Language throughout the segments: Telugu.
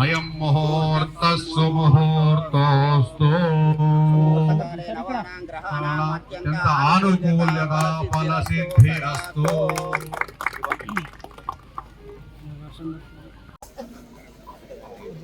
అయం ముహూర్త సుముహూర్తోస్తు ఎంత ఆనుకూల్యగా ఫల సిద్ధిరస్తు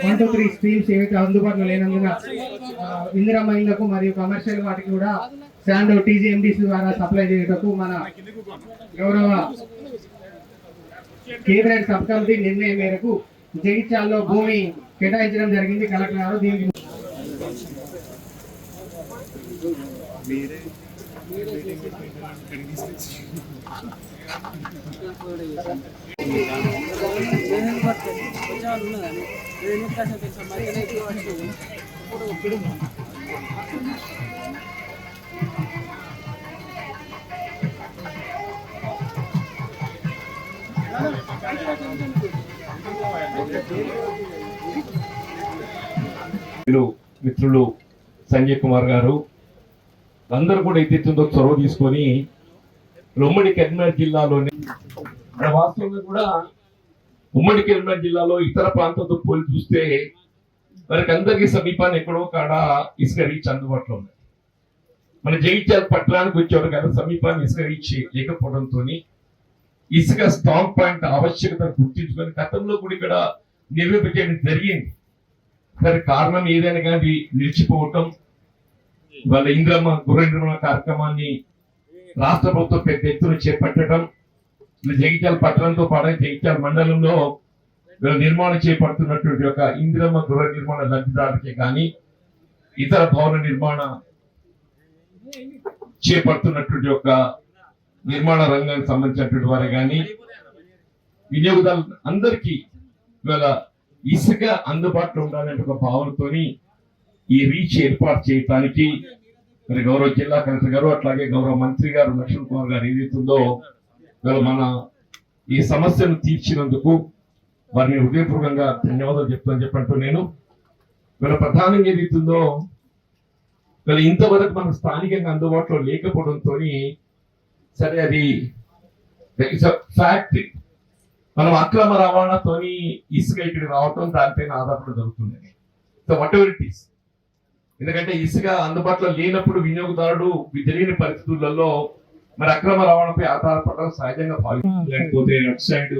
వన్ టూ త్రీ స్ట్రీమ్స్ ఏవైతే అందుబాటులో లేనందున ఇందిరా ఇందిరమ్మ మరియు కమర్షియల్ వాటికి కూడా శాండ్ టీజీఎండిసి ద్వారా సప్లై చేయటకు మన గౌరవ కేబినెట్ సబ్ కమిటీ నిర్ణయం మేరకు జగిత్యాల్లో భూమి కేటాయించడం జరిగింది. కలెక్టర్ గారు దీనికి మిత్రులు సంజయ్ కుమార్ గారు అందరూ కూడా ఎత్తిందో చొరవ తీసుకొని ఉమ్మడి కరీంనగర్ జిల్లాలోని మన వాస్తవంగా కూడా ఉమ్మడి కరీంనగర్ జిల్లాలో ఇతర ప్రాంతాలతో పోలి చూస్తే మనకి అందరికీ సమీపాన్ని ఎక్కడో కాడ ఇసుక రీచ్ అందుబాటులో ఉంది. మన జగిత్యాల పట్టణానికి వచ్చేవారు కదా సమీపాన్ని ఇసుక రీచ్ లేకపోవడంతో ఇసుక స్ట్రాంగ్ పాయింట్ ఆవశ్యకతను గుర్తించుకొని గతంలో కూడా ఇక్కడ నిర్వహించడం జరిగింది. దానికి కారణం ఏదైనా కానీ నిలిచిపోవటం వాళ్ళ ఇంద్రమ్మ గృహ నిర్మాణ కార్యక్రమాన్ని రాష్ట్ర ప్రభుత్వం పెద్ద ఎత్తున చేపట్టడం జగిత్యాల పట్టణంతో పాటు జగిత్యాల మండలంలో నిర్మాణం చేపడుతున్నటువంటి ఒక ఇంద్రమ్మ గృహ నిర్మాణ లబ్ధిదారులకే కానీ ఇతర భవన నిర్మాణ చేపడుతున్నటువంటి ఒక నిర్మాణ రంగానికి సంబంధించినటువంటి వారే కానీ వినియోగదారులు అందరికీ ఇవాళ ఇసుక అందుబాటులో ఉండాలనే ఒక భావనతోని ఈ రీచ్ ఏర్పాటు చేయడానికి మరి గౌరవ జిల్లా కలెక్టర్ గారు అట్లాగే గౌరవ మంత్రి గారు లక్ష్మణ్ కుమార్ గారు ఏదైతుందో ఇవాళ మన ఈ సమస్యను తీర్చినందుకు వారిని హృదయపూర్వకంగా ధన్యవాదాలు చెప్తాను చెప్పంటూ నేను. వీళ్ళ ప్రధానంగా ఏదైతుందో ఇవాళ ఇంతవరకు మనకు స్థానికంగా అందుబాటులో లేకపోవడంతో సరే అది ఫ్యాక్ట్ మనం అక్రమ రవాణాతోని ఇసుక ఇక్కడికి రావటం దానిపైన ఆధారపడి జరుగుతుంది. So whatever it is ఎందుకంటే ఇసుక అందుబాటులో లేనప్పుడు వినియోగదారుడు తెలియని పరిస్థితులలో మరి అక్రమ రవాణాపై ఆధారపడడం సహజంగా భావిస్తుంది లేకపోతే అటు సైడ్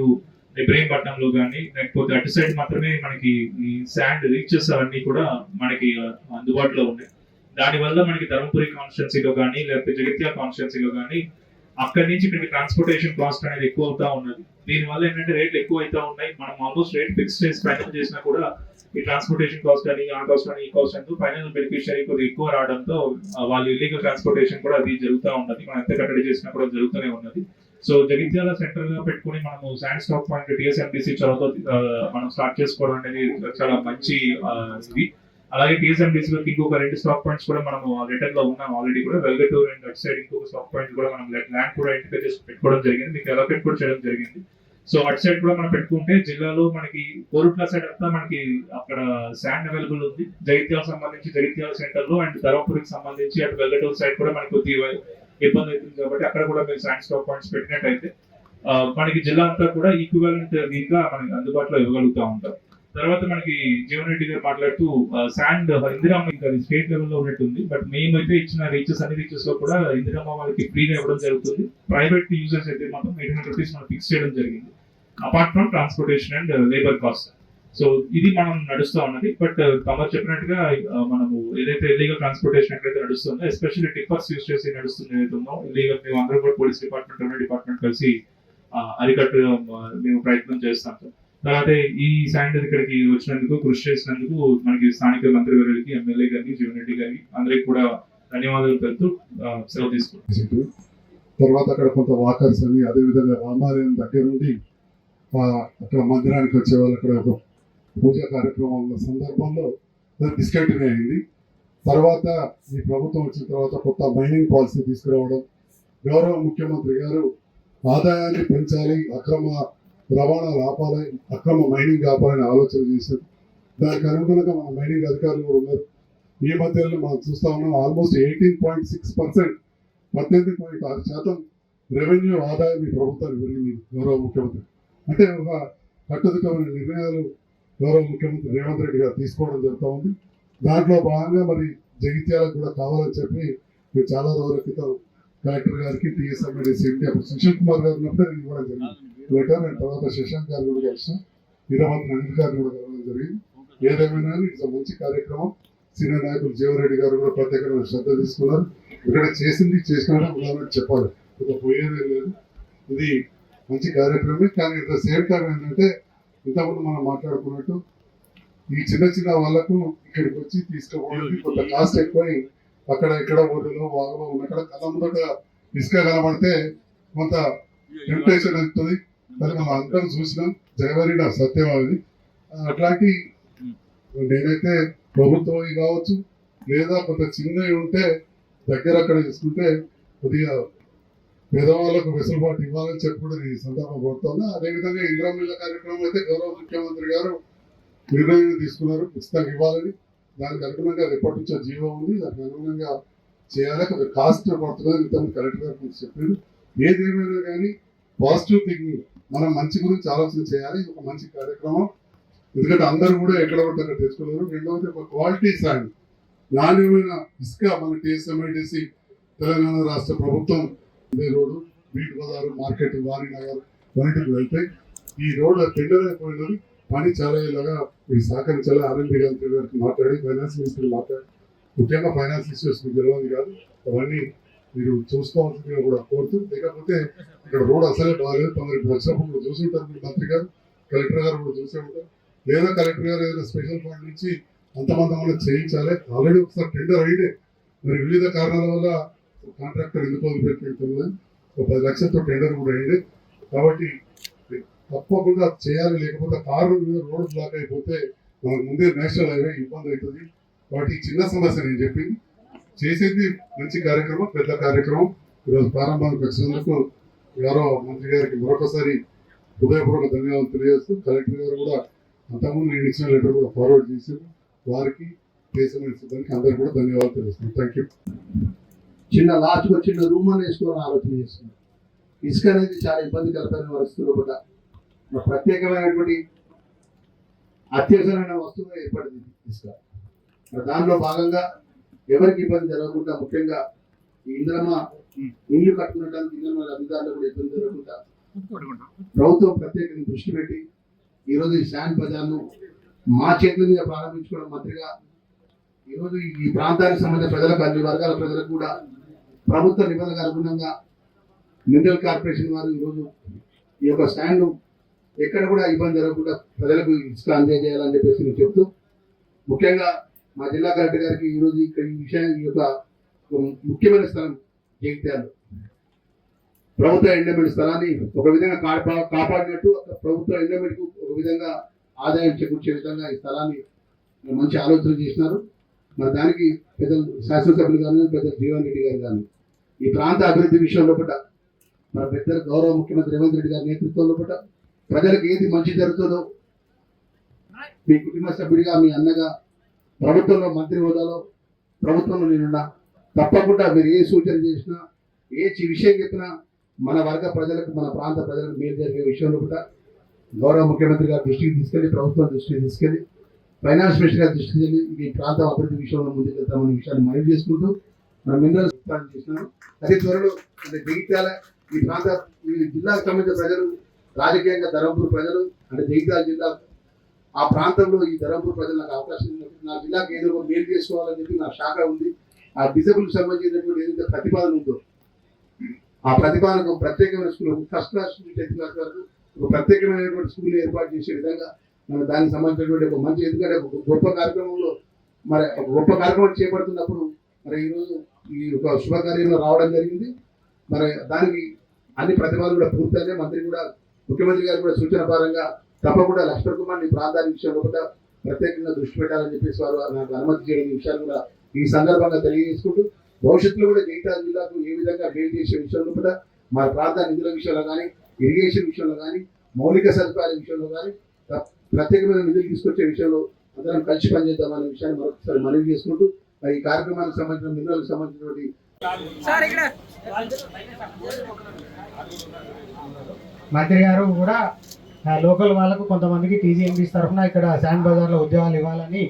ఇబ్రహీంపట్నంలో కానీ లేకపోతే అటు సైడ్ మాత్రమే మనకి ఈ శాండ్ రీచెస్ అవన్నీ కూడా మనకి అందుబాటులో ఉన్నాయి. దానివల్ల మనకి ధర్మపురి కాన్స్టిట్యున్సీలో కానీ లేకపోతే జగిత్యాల కాన్స్టిట్యున్సీలో కానీ అక్కడి నుంచి ఇక్కడికి ట్రాన్స్పోర్టేషన్ కాస్ట్ అనేది ఎక్కువ అవుతా ఉన్నది. దీనివల్ల ఏంటంటే రేట్లు ఎక్కువ అవుతా ఉన్నాయి. మనం ఆల్మోస్ట్ రేట్ ఫిక్స్ చేసి ఫైనల్ చేసినా కూడా ఈ ట్రాన్స్పోర్టేషన్ కాస్ట్ అని ఆ కాస్ట్ అని ఈ కాస్ట్ అని ఫైనల్ బెనిఫిషియరీ కొద్దిగా ఎక్కువ రావడంతో వాళ్ళు ఇల్లీగల్ ట్రాన్స్పోర్టేషన్ కూడా అది జరుగుతూ ఉన్నది. మనం ఎంత కట్టడి చేసినా కూడా జరుగుతూనే ఉన్నది. సో జగిత్యాల సెంటర్గా పెట్టుకుని మనము శాండ్ స్టాక్ పాయింట్ టిఎస్ఎండిసి చొరవతో మనం స్టార్ట్ చేసుకోవడం అనేది చాలా మంచి ఇది. అలాగే టిఎస్ఎండిసి లో ఇంకొక రెండు స్టాక్ పాయింట్స్ కూడా మనం రిటర్న్లో ఉన్నాం. ఆల్రెడీ కూడా వెల్గటూర్ అండ్ అట్ సైడ్ ఇంకొక స్టాక్ పాయింట్ కూడా మనం ల్యాండ్ కూడా ఐడెంటిఫై చేసి పెట్టుకోవడం జరిగింది. మీకు అలొకేట్ కూడా చేయడం జరిగింది. సో అటు సైడ్ కూడా మనం పెట్టుకుంటే జిల్లాలో మనకి కోరుట్ల సైడ్ అంతా మనకి అక్కడ శాండ్ అవైలబుల్ ఉంది. జగిత్యాల సంబంధించి జగిత్యాల సెంటర్లో అండ్ ధర్మపురికి సంబంధించి అటు వెల్గటూర్ సైడ్ కూడా మనకి కొద్దిగా ఇబ్బంది అవుతుంది కాబట్టి అక్కడ కూడా మీరు శాండ్ స్టాక్ పాయింట్స్ పెట్టినట్టయితే మనకి జిల్లా అంతా కూడా ఈక్వలెంట్ దీనిగా మనకి అందుబాటులో ఇవ్వగలుగుతా ఉంటాం. తర్వాత మనకి జీవన్ రెడ్డి గారు మాట్లాడుతూ శాండ్ ఇందిరామ్మ ఇంకా స్టేట్ లెవెల్లో ఉన్నట్టుంది. బట్ మేము అయితే ఇచ్చిన రీచెస్ అన్ని రీచెస్లో కూడా ఇందిరామ్మ వాళ్ళకి ఫ్రీగా ఇవ్వడం జరుగుతుంది. ప్రైవేట్ యూజర్స్ అయితే మాత్రం ఎయిట్ హండ్రెడ్ రూపీస్ మనం ఫిక్స్ చేయడం జరిగింది. Apart from transportation and labour cost so ఇది మనం నడుస్తూ ఉన్నది. బట్ uh, తమరు చెప్పినట్టుగా మనము ఏదైతే ఇల్లీగల్ ట్రాన్స్పోర్టేషన్ ఎక్కడైతే నడుస్తుందో ఎస్పెషల్లీ టిప్పర్స్ యూస్ చేసి నడుస్తుంది ఏదైతే ఉందో ఇల్లీగల్ మేము అందరూ కూడా పోలీస్ డిపార్ట్మెంట్ డిపార్ట్మెంట్ కలిసి అరికట్టు మేము ప్రయత్నం చేస్తాం. సార్ తర్వాత ఈ సాయంత్రం ఇక్కడికి వచ్చినందుకు కృషి చేసినందుకు మనకి స్థానిక మంత్రివర్యులకి ఎమ్మెల్యే గారికి జీవన్ రెడ్డి గారికి అందరికి కూడా ధన్యవాదాలు పెడుతూ సెలవు తీసుకుంటాం తర్వాత అక్కడ కొంత వాకర్స్ అని అదేవిధంగా రామాలయం దగ్గర నుండి అక్కడ మందిరానికి వచ్చే వాళ్ళు అక్కడ ఒక పూజా కార్యక్రమం సందర్భంలో డిస్కంటిన్యూ అయింది తర్వాత ఈ ప్రభుత్వం వచ్చిన తర్వాత కొత్త మైనింగ్ పాలసీ తీసుకురావడం గౌరవ ముఖ్యమంత్రి గారు ఆదాయాన్ని పెంచాలి అక్రమ రవాణాలు ఆపాలి అక్రమ మైనింగ్ ఆపాలని ఆలోచన చేశారు. దానికి అనుగుణంగా మన మైనింగ్ అధికారులు కూడా ఉన్నారు. ఈ మధ్యలో మనం చూస్తా ఉన్నాం almost eighteen point six percent పద్దెనిమిది పాయింట్ ఆరు శాతం రెవెన్యూ ఆదాయం ఈ ప్రభుత్వానికి పెరిగింది గౌరవ ముఖ్యమంత్రి. అంటే ఒక కట్టుదిట్టమైన నిర్ణయాలు గౌరవ ముఖ్యమంత్రి రేవంత్ రెడ్డి గారు తీసుకోవడం జరుగుతూ ఉంది. దాంట్లో భాగంగా మరి జగిత్యాలకు కూడా కావాలని చెప్పి నేను చాలా రోజుల క్రితం కలెక్టర్ గారికి టీఎస్ఎంఎడిసి అప్పుడు సుశీల్ కుమార్ గారు ఉన్నప్పుడే నేను ఇవ్వడం జరిగింది. లెటర్ అండ్ తర్వాత శశాంక్ గారు కూడా కలిసి. వీరభద్ర అనిల్ గారు కూడా కలవడం జరిగింది. ఏదేమైనా ఇది మంచి కార్యక్రమం సీనియర్ నాయకులు జీవరెడ్డి గారు కూడా ప్రత్యేకమైన శ్రద్ధ తీసుకున్నారు. ఇక్కడ చేసింది చేసిన ఉదాహరణ చెప్పాలి. ఒక పోయేదే లేదు. ఇది మంచి కార్యక్రమమే. కానీ ఇంత ద సేమ్ టైం ఏంటంటే ఇంతకుముందు మనం మాట్లాడుకున్నట్టు ఈ చిన్న చిన్న వాళ్ళకు ఇక్కడికి వచ్చి తీసుకోవడానికి కొంత కాస్ట్ ఎక్కువై అక్కడ ఇక్కడ ఊరిలో వాగులో ఉన్నక్కడ కళ్ళ ముందట ఇసుక కనబడితే కొంత టెంప్టేషన్ అవుతుంది మరి మనం అందరం చూసినాం. జగవరి నా అట్లాంటి నేనైతే ప్రభుత్వం కావచ్చు లేదా కొంత చిన్నవి ఉంటే దగ్గర అక్కడ తీసుకుంటే కొద్దిగా పేదవాళ్ళకు వెసులుబాటు ఇవ్వాలని చెప్పి కూడా నేను ఈ సందర్భం కోరుతున్నా. అదేవిధంగా ఇంద్రమిల్ల కార్యక్రమం అయితే గౌరవ ముఖ్యమంత్రి గారు నిర్ణయం తీసుకున్నారు. ఉచితంగా ఇవ్వాలని. దానికి అనుగుణంగా రిపోర్ట్ నుంచో జీవో ఉంది. దానికి అనుగుణంగా చేయాలి. కొంచెం కాస్ట్ పడుతుంది ఇంతకుముందు కలెక్టర్ గారు చెప్పింది చెప్పారు. ఏదేమైనా కానీ పాజిటివ్ థింకింగ్ మనం మంచి గురించి ఆలోచన చేయాలి ఒక మంచి కార్యక్రమం. ఎందుకంటే అందరూ కూడా ఎక్కడ పడితే అక్కడ తెచ్చుకున్నారు రెండవది ఒక క్వాలిటీ సాండ్ నాణ్యమైన ఇసుక మన టీఎస్ఎంఐడిసి తెలంగాణ రాష్ట్ర ప్రభుత్వం ఇదే రోడ్డు బీట్ బజార్ మార్కెట్ వారినగర్ నగర్ వెళ్తాయి వెళ్తే ఈ రోడ్డు టెండర్ అయిపోయినది పని చాలా ఇలాగా మీరు సహకరించాలి ఆర్ఎంపీ గారికి మాట్లాడి ఫైనాన్స్ మినిస్టర్ మాట్లాడి ముఖ్యంగా ఫైనాన్స్ ఇష్యూస్ మీకు తెలియదు కాదు అవన్నీ మీరు చూసుకోవాల్సిందిగా కూడా కోరుతూ లేకపోతే ఇక్కడ రోడ్ అసలే బాగాలేదు తమరు ఇప్పుడు వచ్చినప్పుడు కూడా చూసుంటారు మీరు మంత్రి గారు కలెక్టర్ గారు కూడా చూసే ఉంటారు. లేదా కలెక్టర్ గారు ఏదైనా స్పెషల్ ఫండ్ నుంచి అంతమంది మనం చేయించాలి? ఆల్రెడీ ఒకసారి టెండర్ అయితే మరి వివిధ కారణాల వల్ల కాంట్రాక్టర్ ఎందుకు వదిలిపెట్టింది ఒక పది లక్షలతో టెండర్ కూడా అయింది. కాబట్టి తప్పకుండా చేయాలి. లేకపోతే కారు మీద రోడ్ బ్లాక్ అయిపోతే మనకు ముందే నేషనల్ హైవే ఇబ్బంది అవుతుంది. వాటి చిన్న సమస్య నేను చెప్పింది. చేసేది మంచి కార్యక్రమం పెద్ద కార్యక్రమం. ఈరోజు ప్రారంభానికి వచ్చినందుకు గౌరవ మంత్రి గారికి మరొకసారి హృదయపూర్వక ధన్యవాదాలు తెలియజేస్తూ కలెక్టర్ గారు కూడా అంతకుముందు నేను ఇచ్చిన లెటర్ కూడా ఫార్వర్డ్ చేశారు. వారికి దేశమైన సిబ్బందికి అందరికీ కూడా ధన్యవాదాలు తెలుస్తున్నాను థ్యాంక్ యూ చిన్న లాస్ట్గా చిన్న రూమ్ అని వేసుకోవాలని ఆలోచన చేస్తున్నాను. ఇసుక అనేది చాలా ఇబ్బందికరమైన పరిస్థితుల్లో కూడా ప్రత్యేకమైనటువంటి అత్యవసరమైన వస్తువుగా ఏర్పడింది ఇసుక. దానిలో భాగంగా ఎవరికి ఇబ్బంది జరగకుండా ముఖ్యంగా ఇంద్రమ ఇల్లు కట్టుకున్నడానికి ఇంద్రమ అధికారులు కూడా ఇబ్బంది జరగకుండా ప్రభుత్వం ప్రత్యేకంగా దృష్టి పెట్టి ఈరోజు ఈ శాండ్ బజార్ను మా చేతుల మీద ప్రారంభించుకోవడం మంత్రిగా ఈరోజు ఈ ప్రాంతానికి సంబంధించిన ప్రజలకు అన్ని వర్గాల ప్రజలకు కూడా ప్రభుత్వ నిబంధనలకు అనుగుణంగా మినరల్ కార్పొరేషన్ వారు ఈరోజు ఈ యొక్క స్టాండ్ ఎక్కడ కూడా ఇబ్బంది జరగకుండా ప్రజలకు ఇసుక అందజేయాలని చెప్పేసి నేను చెప్తూ ముఖ్యంగా మా జిల్లా కలెక్టర్ గారికి ఈరోజు ఇక్కడ ఈ విషయాన్ని ఈ యొక్క ముఖ్యమైన స్థలం జగిత్యాలు. ప్రభుత్వ ఎండోమెంట్ స్థలాన్ని ఒక విధంగా కాపా కాపాడినట్టు ప్రభుత్వ ఎండోమెంట్కు ఒక విధంగా ఆదాయం చేకూర్చే విధంగా ఈ స్థలాన్ని మంచి ఆలోచన చేసినారు. మరి దానికి పెద్దలు శాసనసభ్యులు కానీ పెద్ద జీవన్ రెడ్డి గారు కానీ ఈ ప్రాంత అభివృద్ధి విషయంలో పట్ల మన పెద్ద గౌరవ ముఖ్యమంత్రి రేవంత్ రెడ్డి గారి నేతృత్వంలో పట్ల ప్రజలకు ఏది మంచి జరుగుతుందో మీ కుటుంబ సభ్యుడిగా మీ అన్నగా ప్రభుత్వంలో మంత్రి హోదాలో ప్రభుత్వంలో నేనున్నా. తప్పకుండా మీరు ఏ సూచన చేసినా ఏ చి- విషయం చెప్పినా మన వర్గ ప్రజలకు మన ప్రాంత ప్రజలకు మేలు జరిగే విషయంలో కూడా గౌరవ ముఖ్యమంత్రి గారి దృష్టికి తీసుకెళ్ళి ప్రభుత్వం దృష్టికి తీసుకెళ్ళి ఫైనాన్స్ మినిస్టర్ గారి దృష్టికి వెళ్ళి ఈ ప్రాంతం అభివృద్ధి విషయంలో ముందుకెళ్తామనే విషయాన్ని మనవి చేసుకుంటూ మనం మినరల్స్ ప్లాన్ చేసినాను అదే త్వరలో అంటే జగిత్యాల ఈ ప్రాంత ఈ జిల్లాకు సంబంధించిన ప్రజలు రాజకీయంగా ధర్మపూర్ ప్రజలు అంటే జగిత్యాల జిల్లా ఆ ప్రాంతంలో ఈ ధర్మపూర్ ప్రజలు నాకు అవకాశం నా జిల్లాకి ఏదో ఒక మేలు చేసుకోవాలని చెప్పి నా శాఖ ఉంది. ఆ డిజబుల్ సంబంధించినటువంటి ఏదైతే ప్రతిపాదన ఉందో ఆ ప్రతిపాదనకు ప్రత్యేకమైన స్కూల్ ఫస్ట్ క్లాస్ నుంచి టెన్త్ క్లాస్ వరకు ఒక ప్రత్యేకమైనటువంటి స్కూల్ ఏర్పాటు చేసే విధంగా మనం దానికి సంబంధించినటువంటి ఒక మంచి ఎందుకంటే ఒక గొప్ప కార్యక్రమంలో మరి ఒక గొప్ప కార్యక్రమం చేపడుతున్నప్పుడు మరి ఈరోజు ఈ ఒక శుభకార్యంలో రావడం జరిగింది. మరి దానికి అన్ని ప్రతిపాదనలు కూడా పూర్తయితే మంత్రి కూడా ముఖ్యమంత్రి గారు కూడా సూచన పరంగా తప్పకుండా లక్ష్మణ్ కుమార్ ఈ ప్రాంతాన్ని విషయంలో కూడా ప్రత్యేకంగా దృష్టి పెట్టాలని చెప్పేసి వారు నాకు అనుమతి చేయడం ఈ విషయాన్ని కూడా ఈ సందర్భంగా తెలియజేసుకుంటూ భవిష్యత్తులో కూడా జగిత్యాల జిల్లాకు ఏ విధంగా మేలు చేసే విషయంలో కూడా మన ప్రాంత నిధుల విషయంలో కానీ ఇరిగేషన్ విషయంలో కానీ మౌలిక సదుపాయాల విషయంలో కానీ ప్ర- ప్రత్యేకమైన నిధులు తీసుకొచ్చే విషయంలో అందరం కలిసి పనిచేద్దామనే విషయాన్ని మరొకసారి మనవి చేసుకుంటూ మరి ఈ కార్యక్రమానికి సంబంధించిన మినరల్కి సంబంధించినటువంటి మంత్రి గారు కూడా లోకల్ వాళ్ళకు కొంతమందికి టీజీఎంబీస్ తరఫున ఇక్కడ శాండ్ బజార్లో ఉద్యోగాలు ఇవ్వాలని